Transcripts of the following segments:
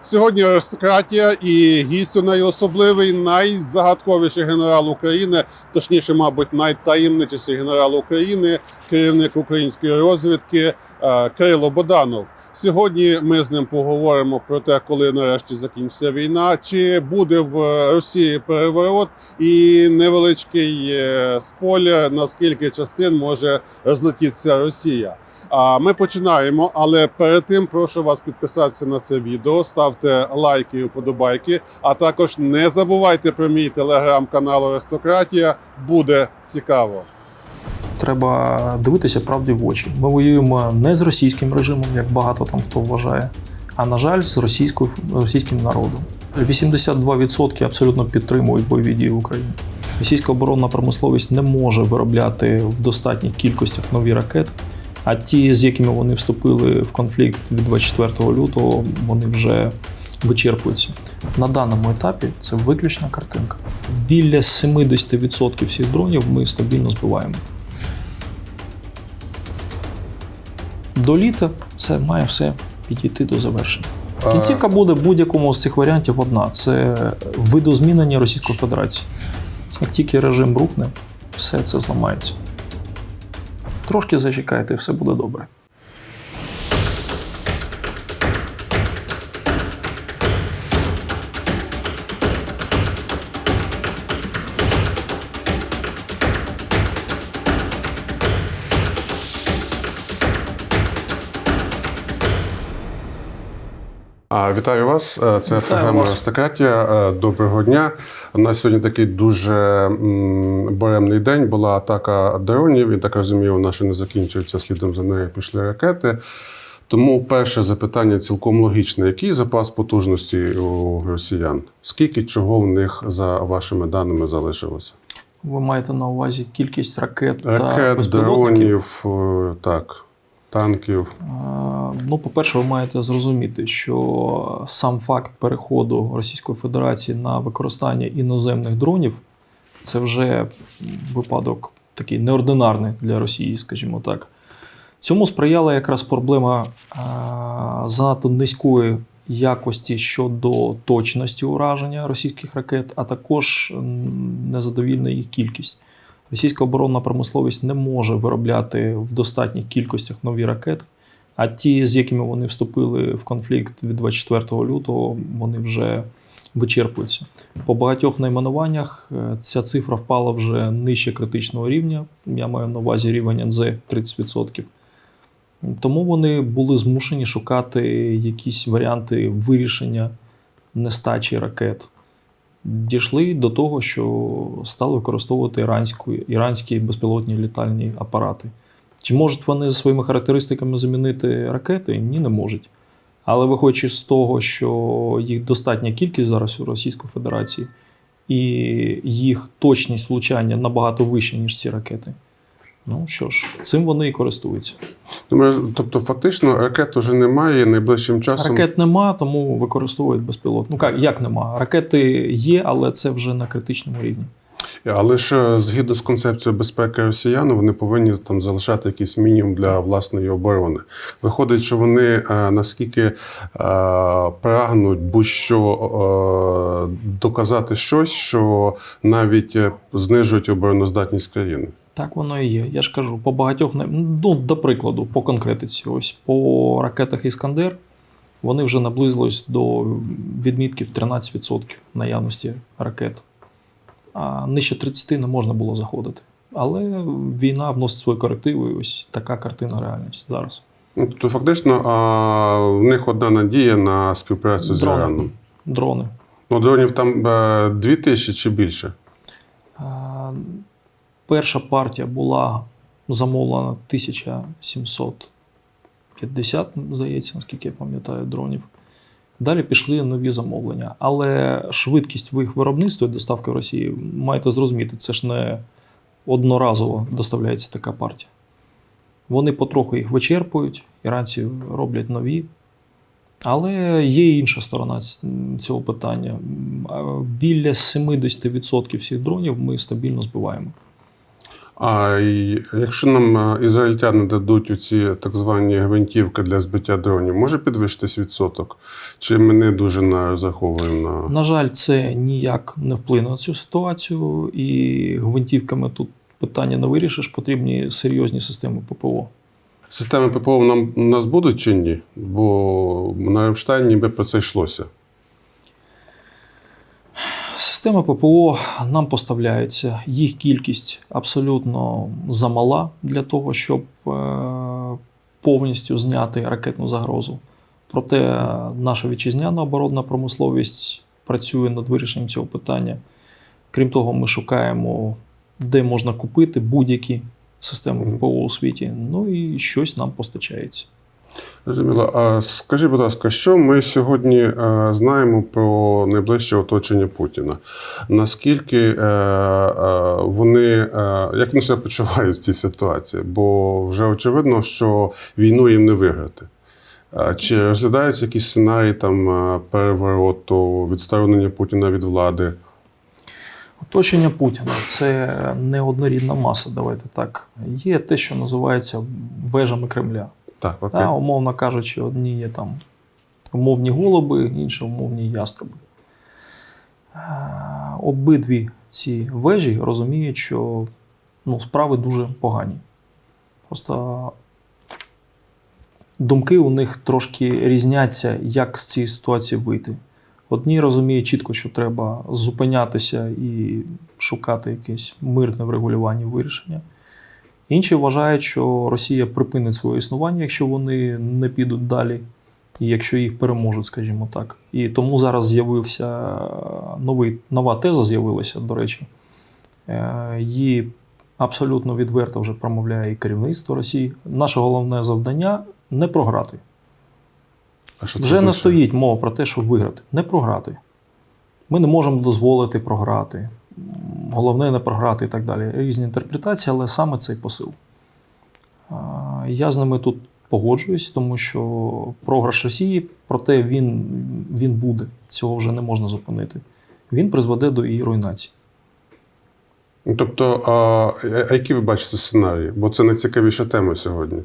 Сьогодні аристократія і гість у неї особливий, найзагадковіший генерал України, точніше, мабуть, найтаємничіший генерал України, керівник української розвідки е, Кирило Боданов. Сьогодні ми з ним поговоримо про те, коли нарешті закінчиться війна, чи буде в Росії переворот, і невеличкий е, спойлер, на частин може розлетітися Росія. А ми починаємо, але перед тим прошу вас підписатися на це відео, ставте лайки і вподобайки. А також не забувайте про мій телеграм-канал Аристократія. Буде цікаво. Треба дивитися правді в очі. Ми воюємо не з російським режимом, як багато там хто вважає, а на жаль, з російською російським народом. 82% абсолютно підтримують бойові дії в Україні. Російська оборонна промисловість не може виробляти в достатніх кількостях нові ракети. А ті, з якими вони вступили в конфлікт від 24 лютого, вони вже вичерпуються. На даному етапі це виключна картинка. Біля 70% всіх дронів ми стабільно збиваємо. До літа це має все підійти до завершення. Кінцівка буде будь-якому з цих варіантів одна: це видозмінення Російської Федерації. Як тільки режим рухне, все це зламається. Трошки зачекайте, і все буде добре. Вітаю вас. Е, Це Вітаю програма. Аристократія. Е, Доброго дня. У нас сьогодні такий дуже м, буремний день. Була атака дронів. І так розумію, вона ще не закінчується. Слідом за нею пішли ракети. Тому перше запитання цілком логічне: який запас потужності у росіян? Скільки чого в них за вашими даними залишилося? Ви маєте на увазі кількість ракет, та Ракет, безпілотників? дронів, е, так, танків. Ну, по-перше, ви маєте зрозуміти, що сам факт переходу Російської Федерації на використання іноземних дронів це вже випадок такий неординарний для Росії, скажімо так. Цьому сприяла якраз проблема е, занадто низької якості щодо точності ураження російських ракет, а також незадовільна їх кількість. Російська оборонна промисловість не може виробляти в достатніх кількостях нові ракети. А ті, з якими вони вступили в конфлікт від 24 лютого, вони вже вичерпуються. По багатьох найменуваннях е, ця цифра впала вже нижче критичного рівня. Я маю на увазі рівень НЗ 30%. Тому вони були змушені шукати якісь варіанти вирішення нестачі ракет. Дійшли до того, що стали використовувати іранську, іранські безпілотні літальні апарати. Чи можуть вони за своїми характеристиками замінити ракети? Ні, не можуть. Але виходячи з того, що їх достатня кількість зараз у Російській Федерації, і їх точність влучання набагато вища, ніж ці ракети. Ну що ж, цим вони і користуються. Тобто, фактично, ракет уже немає найближчим часом. Ракет нема, тому використовують безпілот. Ну як, як нема? Ракети є, але це вже на критичному рівні. Але ж е, згідно з концепцією безпеки росіян, вони повинні там залишати якийсь мінімум для власної оборони. Виходить, що вони е, наскільки е, прагнуть будь-що е, доказати щось, що навіть е, знижують обороноздатність країни. Так воно і є. Я ж кажу, по багатьох ну, до прикладу, по конкретиці, ось по ракетах Іскандер вони вже наблизились до відмітків 13% наявності ракет. А нижче 30 не можна було заходити. Але війна вносить свої корективи, і ось така картина реальність зараз. Ну, тобто, фактично, а, в них одна надія на співпрацю з. Іраном. Дрони. Ну, дронів там е, дві тисячі чи більше. Перша партія була замовлена 1750, здається, наскільки я пам'ятаю, дронів. Далі пішли нові замовлення. Але швидкість їх виробництва і доставки в Росії, маєте зрозуміти, це ж не одноразово доставляється така партія. Вони потроху їх вичерпують, іранці роблять нові. Але є інша сторона цього питання. Біля 70% всіх дронів ми стабільно збиваємо. А якщо нам е, ізраїльтяни дадуть оці так звані гвинтівки для збиття дронів, може підвищитись відсоток? Чи ми не дуже на розраховуємо на На жаль, це ніяк не вплине на цю ситуацію, і гвинтівками тут питання не вирішиш, потрібні серйозні системи ППО. системи ППО нам у нас будуть чи ні? Бо на Рамштайн ніби про це йшлося. Системи ППО нам поставляються. Їх кількість абсолютно замала для того, щоб е, повністю зняти ракетну загрозу. Проте наша вітчизняна оборонна промисловість працює над вирішенням цього питання. Крім того, ми шукаємо, де можна купити будь-які системи ППО у світі. Ну і щось нам постачається. Зрозуміло. А скажіть, будь ласка, що ми сьогодні е, знаємо про найближче оточення Путіна? Наскільки е, е, вони як вони себе почувають в цій ситуації? Бо вже очевидно, що війну їм не виграти. Чи розглядаються якісь сценарії там перевороту, відсторонення Путіна від влади? Оточення Путіна це неоднорідна маса. Давайте так. Є те, що називається вежами Кремля. Так, окей. Та, умовно кажучи, одні є там умовні голуби, інші умовні яструби. Е, Обидві ці вежі розуміють, що ну, справи дуже погані. Просто думки у них трошки різняться, як з цієї ситуації вийти. Одні розуміють чітко, що треба зупинятися і шукати якесь мирне врегулювання вирішення. Інші вважають, що Росія припинить своє існування, якщо вони не підуть далі, і якщо їх переможуть, скажімо так. І тому зараз з'явився новий, нова теза з'явилася, до речі. Е, Її абсолютно відверто вже промовляє і керівництво Росії. Наше головне завдання не програти. А що це Вже не означає? стоїть мова про те, щоб виграти. Не програти. Ми не можемо дозволити програти. Головне не програти і так далі. Різні інтерпретації, але саме цей посил. Я з ними тут погоджуюсь, тому що програш Росії, проте він, він буде. Цього вже не можна зупинити. Він призведе до її руйнації. Ну, Тобто, а, а які ви бачите сценарії? Бо це найцікавіша тема сьогодні.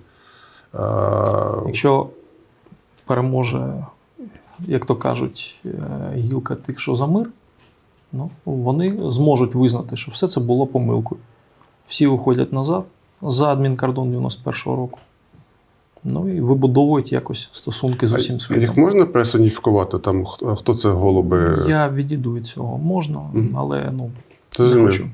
А, Якщо переможе, як то кажуть, е, гілка тих, що за мир, ну, вони зможуть визнати, що все це було помилкою. Всі виходять назад за адмінкордон 91-го року. Ну і вибудовують якось стосунки з усім а їх можна персоніфікувати? Там хто, це голуби? Я відійду від цього. Можна, але ну, Ти не зрозумів? хочу.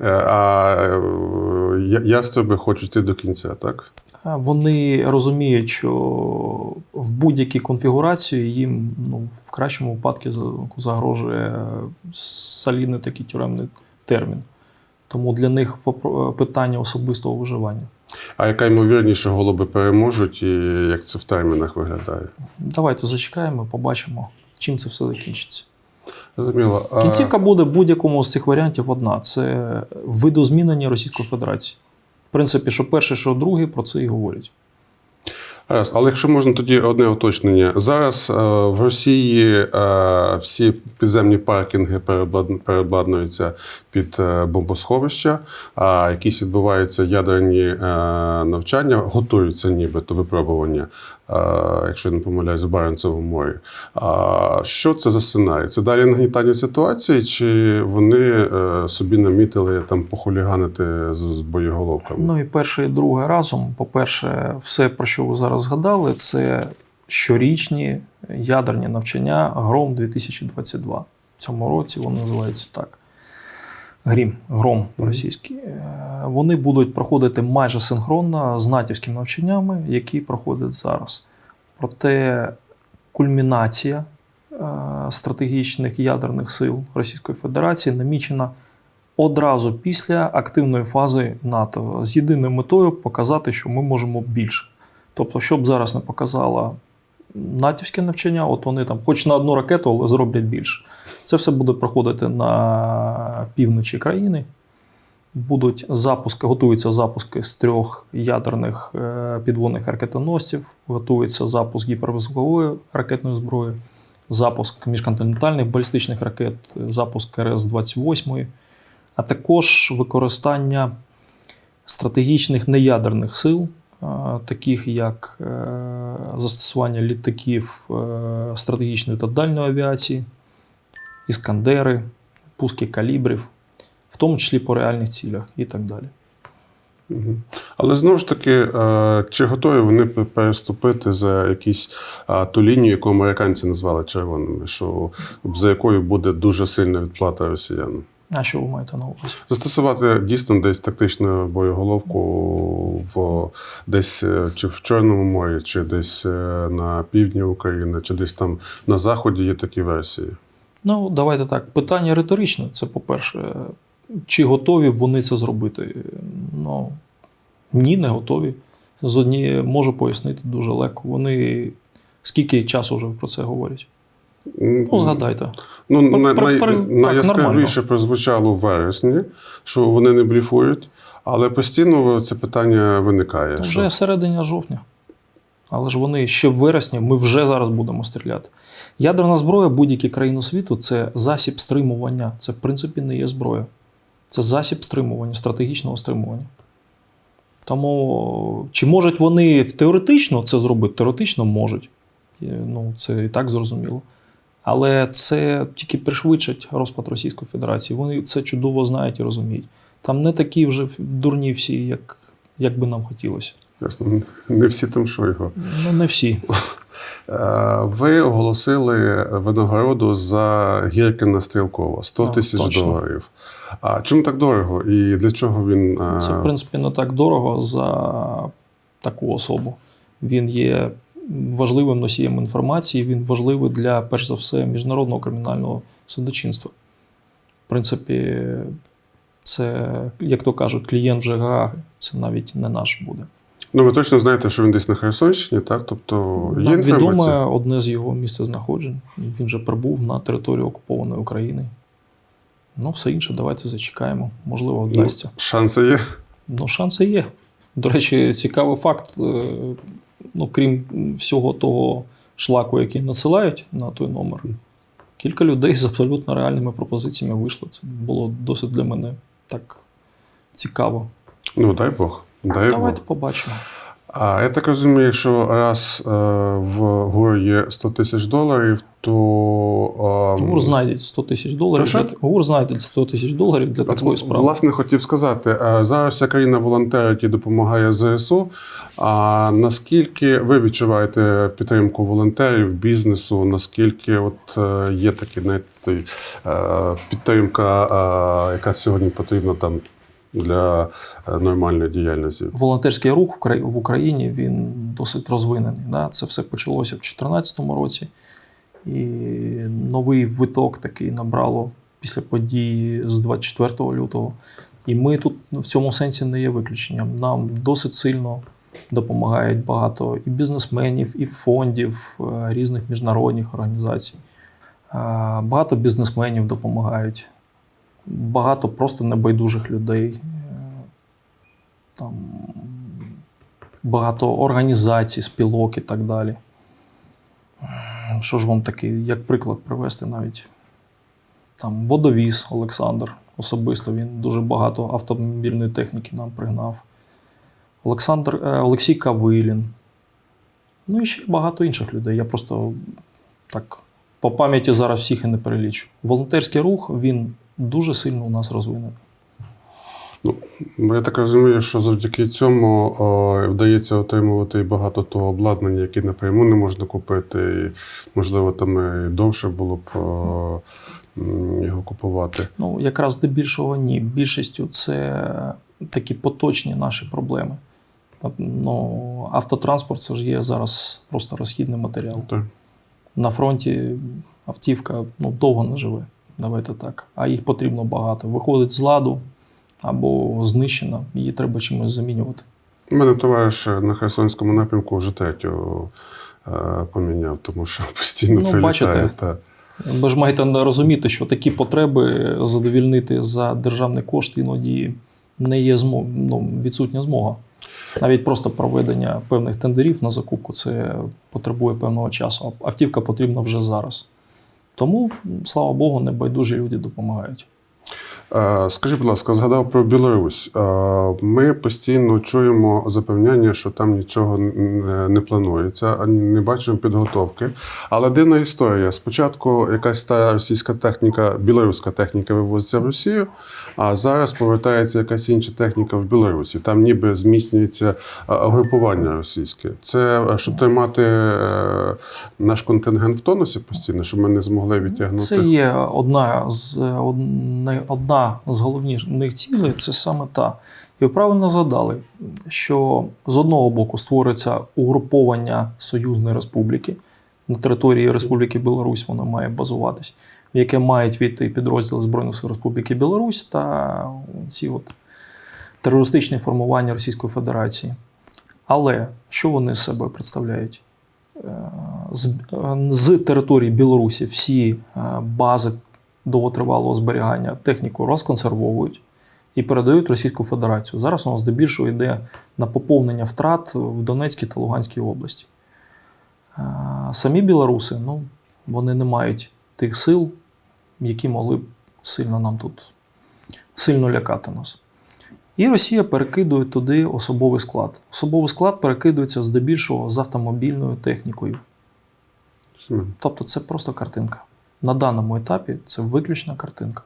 Е, А е, я- ястреби хочуть йти до кінця, так? Вони розуміють, що в будь-якій конфігурації їм ну, в кращому випадку загрожує солідний такий тюремний термін. Тому для них питання особистого виживання. А яка ймовірність, що голуби переможуть, і як це в термінах виглядає? Давайте зачекаємо, побачимо, чим це все закінчиться. Зрозуміло. Кінцівка буде в будь-якому з цих варіантів одна: це видозмінення Російської Федерації. Принципі, що перший, що другий, про це і говорять. Але якщо можна тоді одне уточнення. Зараз е, в Росії е, всі підземні паркінги перебладнуються під е, бомбосховища, а якісь відбуваються ядерні навчання, готуються нібито випробування, якщо я не помиляюсь, в Баренцевому морі. А що це за сценарій? Це далі нагнітання ситуації, чи вони е, собі намітили там похуліганити з, боєголовками? Ну і перше і друге разом. По-перше, все, про що ви зараз згадали, це щорічні ядерні навчання Гром 2022. В цьому році вони називаються так. Грім, гром російський. Е, Вони будуть проходити майже синхронно з натівськими навчаннями, які проходять зараз. Проте кульмінація е, стратегічних ядерних сил Російської Федерації намічена одразу після активної фази НАТО з єдиною метою показати, що ми можемо більше. Тобто, щоб зараз не показало натівське навчання, от вони там, хоч на одну ракету, але зроблять більше. Це все буде проходити на півночі країни. Будуть запуски, готуються запуски з трьох ядерних е, підводних ракетоносців, готується запуск гіпервисокової ракетної зброї, запуск міжконтинентальних балістичних ракет, запуск РС-28. а також використання стратегічних неядерних сил, таких як е, застосування літаків е, стратегічної та дальньої авіації, іскандери, пуски калібрів, в тому числі по реальних цілях і так далі. Але знову ж таки, е, чи готові вони переступити за якісь ту лінію, яку американці назвали червоними, що за якою буде дуже сильна відплата росіянам? А що ви маєте на увазі? Застосувати дійсно десь тактичну боєголовку в десь е, чи в Чорному морі, чи десь е, на півдні України, чи десь там на заході є такі версії. Ну, давайте так. Питання риторичне. Це по-перше, чи готові вони це зробити? Ну, ні, не готові. З однієї можу пояснити дуже легко. Вони скільки часу вже про це говорять? Ну, згадайте. Ну, Пер- на, пер- най, так, найяскравіше прозвучало в вересні, що вони не бліфують, але постійно це питання виникає. Вже що... середина жовтня. Але ж вони ще в вересні, ми вже зараз будемо стріляти. Ядерна зброя будь-які країни світу це засіб стримування. Це, в принципі, не є зброя. Це засіб стримування, стратегічного стримування. Тому чи можуть вони теоретично це зробити? Теоретично можуть. Ну, це і так зрозуміло. Але це тільки пришвидшить розпад Російської Федерації. Вони це чудово знають і розуміють. Там не такі вже дурні всі, як, як би нам хотілося. Ясно. Не всі там Шойгу. Ну, не всі. Е, Ви оголосили винагороду за Гіркіна Стрілкова 100 тисяч доларів. А чому так дорого? І для чого він. е, Це, в принципі, не так дорого за таку особу. Він є важливим носієм інформації, він важливий для, перш за все, міжнародного кримінального судочинства. В принципі, це, як то кажуть, клієнт вже Гааги, це навіть не наш буде. Ну, ви точно знаєте, що він десь на Херсонщині, так? Тобто є Нам інформація? відоме одне з його місцезнаходжень. Він вже прибув на територію окупованої України. Ну, все інше, давайте зачекаємо. Можливо, Ну, вдасться. шанси є. Ну, шанси є. До речі, цікавий факт. Ну, крім всього того шлаку, який насилають на той номер, кілька людей з абсолютно реальними пропозиціями вийшло. Це було досить для мене так цікаво. Ну, дай Бог. Дай Давайте Бог. побачимо. А я так розумію, якщо раз е, в ГУР є 100 тисяч доларів, то. е, ГУР знайде 100 тисяч доларів. Прошу? Для, ГУР знайде 100 тисяч доларів для От, такої справи. власне, хотів сказати, е, зараз вся країна волонтерить і допомагає ЗСУ. А наскільки ви відчуваєте підтримку волонтерів, бізнесу? Наскільки от е, є такі той, е, підтримка, е, яка сьогодні потрібна там для е, нормальної діяльності? Волонтерський рух в Україні він досить розвинений. Да? Це все почалося в 2014 році. І новий виток такий набрало після події з 24 лютого. І ми тут в цьому сенсі не є виключенням. Нам досить сильно допомагають багато і бізнесменів, і фондів е, різних міжнародних організацій. Е, Багато бізнесменів допомагають, багато просто небайдужих людей. Е, Там багато організацій, спілок і так далі. Що ж вам такий, як приклад привести навіть? Там водовіз Олександр особисто він дуже багато автомобільної техніки нам пригнав. Олександр, е, Олексій Кавилін. Ну і ще багато інших людей. Я просто так по пам'яті зараз всіх і не перелічу. Волонтерський рух він дуже сильно у нас розвинений. Бо я так розумію, що завдяки цьому о, вдається отримувати і багато того обладнання, яке напряму не можна купити. І, можливо, там і довше було б о, його купувати. Ну, якраз здебільшого ні. Більшістю це такі поточні наші проблеми. Ну, автотранспорт це ж є зараз просто розхідний матеріал. Так. На фронті автівка ну, довго не живе, давайте так. А їх потрібно багато. Виходить з ладу або знищена, її треба чимось замінювати. У мене товариш на Херсонському напрямку вже третю е, поміняв, тому що постійно Ну, прилітає. бачите. Та. Ви ж маєте розуміти, що такі потреби задовільнити за державний кошт іноді не є змо... ну, відсутня змога. Навіть просто проведення певних тендерів на закупку це потребує певного часу. Автівка потрібна вже зараз. Тому, слава Богу, небайдужі люди допомагають. Е, Скажіть, будь ласка, згадав про Білорусь. Е, Ми постійно чуємо запевняння, що там нічого не планується, не бачимо підготовки. Але дивна історія. Спочатку якась стара російська техніка, білоруська техніка вивозиться в Росію, а зараз повертається якась інша техніка в Білорусі. Там ніби зміцнюється е, групування російське. Це щоб тримати наш контингент в тонусі постійно, щоб ми не змогли відтягнути. Це є одна з одне- одна з головних цілей, це саме та. І ви правильно згадали, що з одного боку створиться угруповання Союзної Республіки на території Республіки Білорусь, воно має базуватись, в яке мають війти підрозділи Збройних сил Республіки Білорусь та ці от терористичні формування Російської Федерації. Але що вони з себе представляють? Е, з, е, з території Білорусі всі е, бази довготривалого зберігання техніку розконсервовують і передають Російську Федерацію. Зараз у нас здебільшого йде на поповнення втрат в Донецькій та Луганській області. Е, Самі білоруси, ну, вони не мають тих сил, які могли б сильно нам тут сильно лякати нас. І Росія перекидує туди особовий склад. Особовий склад перекидується здебільшого з автомобільною технікою. Тобто це просто картинка. На даному етапі це виключна картинка.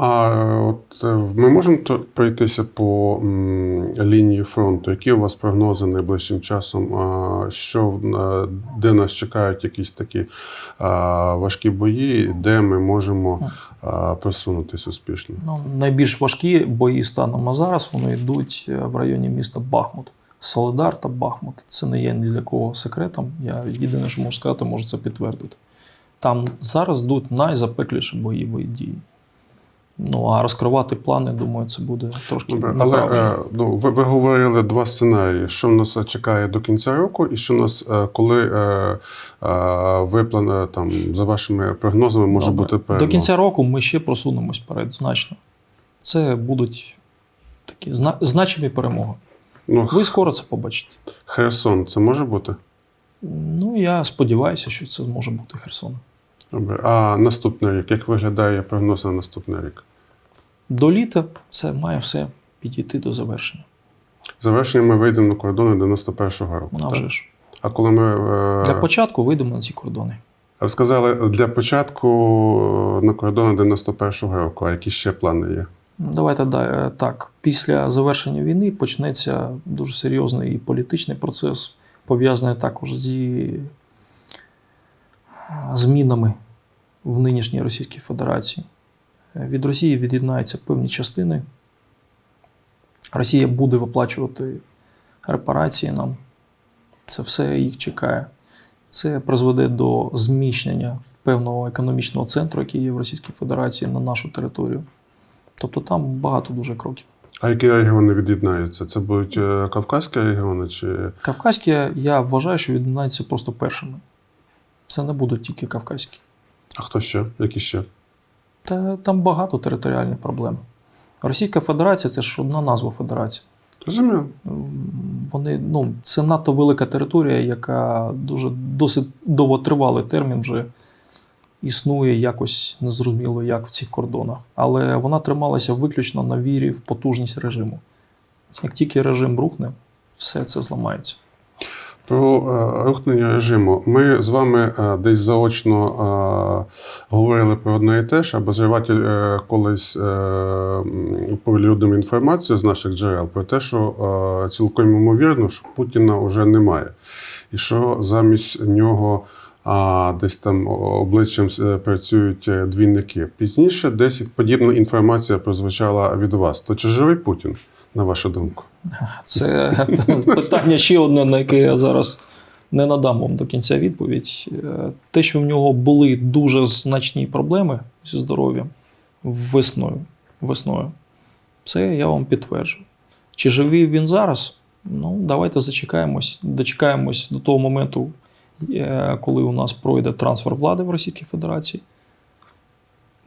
А от е, ми можемо пройтися по м, лінії фронту. Які у вас прогнози найближчим часом? А, Що е, де нас чекають якісь такі а, важкі бої, де ми можемо а, просунутися успішно? Ну, найбільш важкі бої станом на зараз вони йдуть е, в районі міста Бахмут. Солидар та Бахмут. Це не є ні для кого секретом. Я єдине, що можу сказати, можу це підтвердити. Там зараз йдуть найзапекліші бойові дії. Ну, а розкривати плани, думаю, це буде трошки Добре, але е, ну, ви, ви говорили два сценарії: що в нас чекає до кінця року, і що в нас, е, коли е, е, виплана е, там, за вашими прогнозами, може Добре. бути перемога? До кінця року ми ще просунемось вперед значно. Це будуть такі зна- значимі перемоги. Ну, Ви скоро це побачите. Херсон, це може бути? Ну, я сподіваюся, що це може бути Херсон. Добре. А наступний рік, як виглядає прогноз на наступний рік? До літа це має все підійти до завершення. Завершення ми вийдемо на кордони 91-го року. А вже ж. А коли ми е, Для початку вийдемо на ці кордони. ви сказали для початку е, на кордони 91-го року, а які ще плани є? Ну, Давайте е, так. Після завершення війни почнеться дуже серйозний політичний процес, пов'язаний також зі змінами в нинішній Російській Федерації. Від Росії від'єднаються певні частини. Росія буде виплачувати репарації нам. Це все їх чекає. Це призведе до зміщення певного економічного центру, який є в Російській Федерації на нашу територію. Тобто там багато дуже кроків. А які регіони від'єднаються? Це будуть е, Кавказькі регіони чи Кавказькі, я вважаю, що віднаються просто першими. Це не будуть тільки кавказькі. а хто ще? Які ще? Та там багато територіальних проблем. Російська Федерація це ж одна назва федерації. Розумію. Вони, ну, це надто велика територія, яка дуже досить довготривалий термін вже існує якось незрозуміло, як в цих кордонах. Але вона трималася виключно на вірі в потужність режиму. Як тільки режим рухне, все це зламається. Про е, рухнення режиму. Ми з вами е, десь заочно е, говорили про одне і те ж, е, колись повідомив інформацію з наших джерел про те, що цілком ймовірно, що Путіна вже немає. І що замість нього десь там обличчям працюють двійники. Пізніше десь подібна інформація прозвучала від вас. То чи живий Путін, на вашу думку? Це питання ще одне, на яке я зараз не надам вам до кінця відповідь. Е, Те, що в нього були дуже значні проблеми зі здоров'ям весною, весною, це я вам підтверджую. Чи живий він зараз? Ну, давайте зачекаємось, дочекаємось до того моменту, е, коли у нас пройде трансфер влади в Російській Федерації.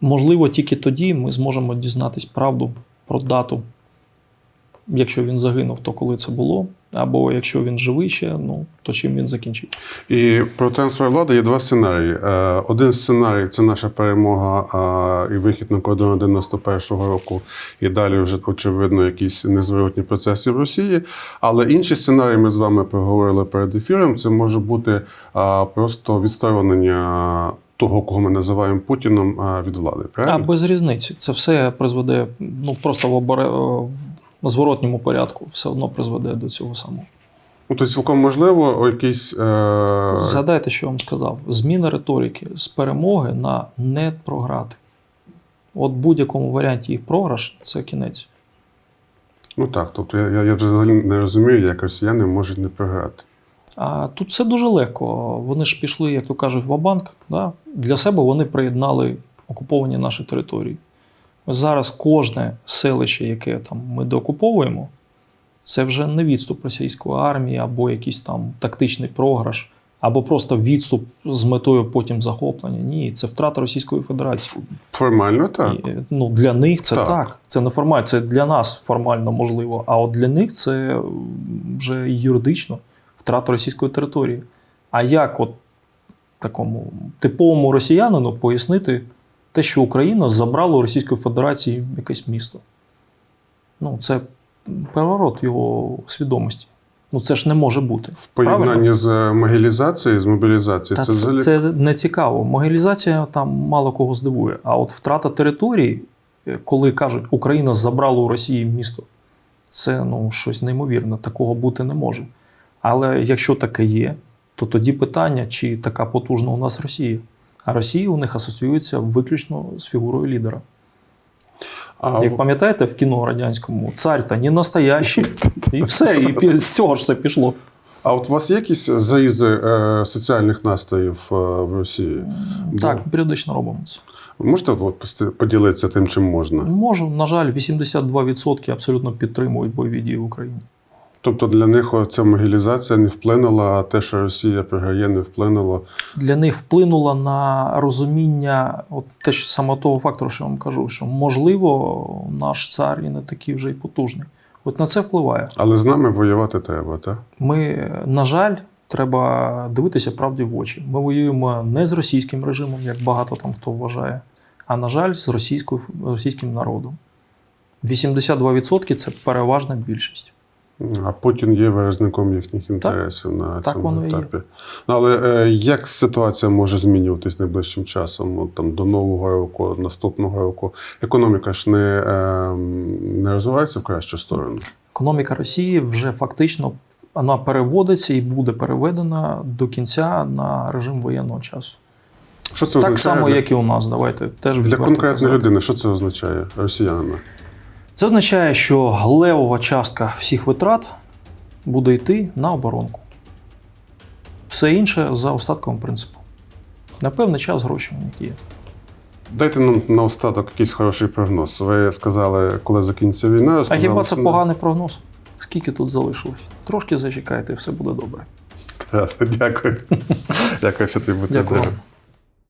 Можливо, тільки тоді ми зможемо дізнатись правду про дату якщо він загинув, то коли це було, Або якщо він живий ще, ну то чим він закінчить? І про трансфер влади є два сценарії. Е, Один сценарій це наша перемога і вихід на кордон 91-го року, і далі вже очевидно якісь незворотні процеси в Росії. Але інший сценарій ми з вами проговорили перед ефіром. Це може бути просто відсторонення того, кого ми називаємо Путіном від влади. А без різниці. Це все призведе ну просто в оборе в зворотньому порядку, все одно призведе до цього самого. Ну, то цілком можливо, якийсь. Е... Згадайте, що я вам сказав: зміна риторики з перемоги на не програти. От в будь-якому варіанті їх програш це кінець. Ну так, тобто я, я, я взагалі не розумію, як росіяни можуть не програти. А тут все дуже легко. Вони ж пішли, як то кажуть, в банк. Да? Для себе вони приєднали окуповані наші території. Зараз кожне селище, яке там ми деокуповуємо, це вже не відступ російської армії, або якийсь там тактичний програш, або просто відступ з метою потім захоплення. Ні, це втрата Російської Федерації. Формально так. І, ну, для них це Так. так. Це не формально, це для нас формально можливо. А от для них це вже юридично втрата російської території. А як от такому типовому росіянину пояснити те, що Україна забрала у Російської Федерації якесь місто? Ну, це переворот його свідомості. Ну, це ж не може бути. В поєднанні з е, могилізацією, з мобілізацією, Та це це, це не цікаво. Могилізація там мало кого здивує. А от втрата території, е, коли кажуть, Україна забрала у Росії місто, це ну, щось неймовірне, такого бути не може. Але якщо таке є, то тоді питання, чи така потужна у нас Росія. А Росія у них асоціюється виключно з фігурою лідера. А, Як пам'ятаєте, в кіно радянському цар та не настоящий, і все, і з цього ж все пішло. а от у вас є якісь заїзи е, соціальних настроїв е, в Росії? Бо- Так, періодично робимо це. Ви можете от, поділитися тим, чим можна? Можу, на жаль, 82% абсолютно підтримують бойові дії в Україні. Тобто для них ця могилізація не вплинула, а те, що Росія програє, не вплинуло. Для них вплинуло на розуміння, от те ж саме того фактору, що я вам кажу, що можливо наш цар і не такий вже й потужний. От на це впливає. Але з нами воювати треба, так? Ми, на жаль, треба дивитися правді в очі. Ми воюємо не з російським режимом, як багато там хто вважає, а на жаль, з російською, російським народом. 82% це переважна більшість. А Путін є виразником їхніх інтересів на Так цьому воно і є. етапі. Ну, Але е, як ситуація може змінюватись найближчим часом? От, там, до нового року, наступного року? Економіка ж не, е, не розвивається в кращу сторону. Економіка Росії вже фактично вона переводиться і буде переведена до кінця на режим воєнного часу. Що це так означає само, як і у нас. Давайте теж для конкретної людини? Що це означає росіянина? Це означає, що левова частка всіх витрат буде йти на оборонку. Все інше за остатковим принципом. На певний час гроші у них є. Дайте нам наостаток якийсь хороший прогноз. Ви сказали, коли закінчиться війна. А хіба це поганий прогноз? Скільки тут залишилось? Трошки зачекайте, і все буде добре. Дякую. Дякую, що ти будете Дякую.